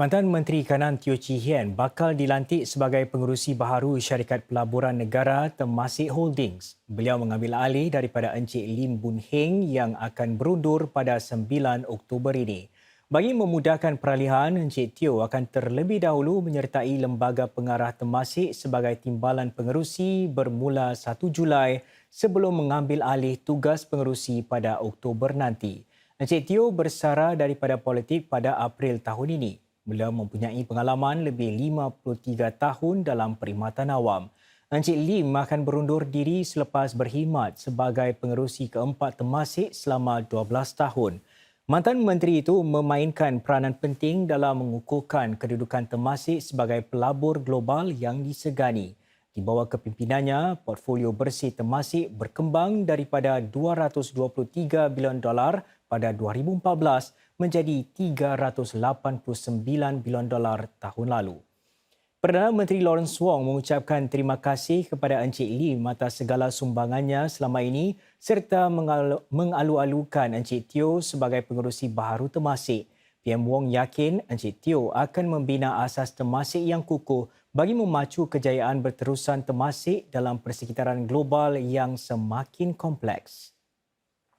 Mantan Menteri Kanan Teo Chee Hean bakal dilantik sebagai pengerusi baharu Syarikat Pelaburan Negara Temasek Holdings. Beliau mengambil alih daripada Encik Lim Boon Heng yang akan berundur pada 9 Oktober ini. Bagi memudahkan peralihan, Encik Teo akan terlebih dahulu menyertai Lembaga Pengarah Temasek sebagai timbalan pengerusi bermula 1 Julai sebelum mengambil alih tugas pengerusi pada Oktober nanti. Encik Teo bersara daripada politik pada April tahun ini. Beliau mempunyai pengalaman lebih 53 tahun dalam perkhidmatan awam. Encik Lim akan berundur diri selepas berkhidmat sebagai pengerusi keempat Temasek selama 12 tahun. Mantan menteri itu memainkan peranan penting dalam mengukuhkan kedudukan Temasek sebagai pelabur global yang disegani. Di bawah kepimpinannya, portfolio bersih Temasek berkembang daripada 223 bilion dolar pada 2014 menjadi 389 bilion dolar tahun lalu. Perdana Menteri Lawrence Wong mengucapkan terima kasih kepada Encik Lim atas segala sumbangannya selama ini serta mengalu-alukan Encik Teo sebagai pengerusi baharu Temasek. PM Wong yakin Encik Teo akan membina asas Temasek yang kukuh bagi memacu kejayaan berterusan Temasek dalam persekitaran global yang semakin kompleks.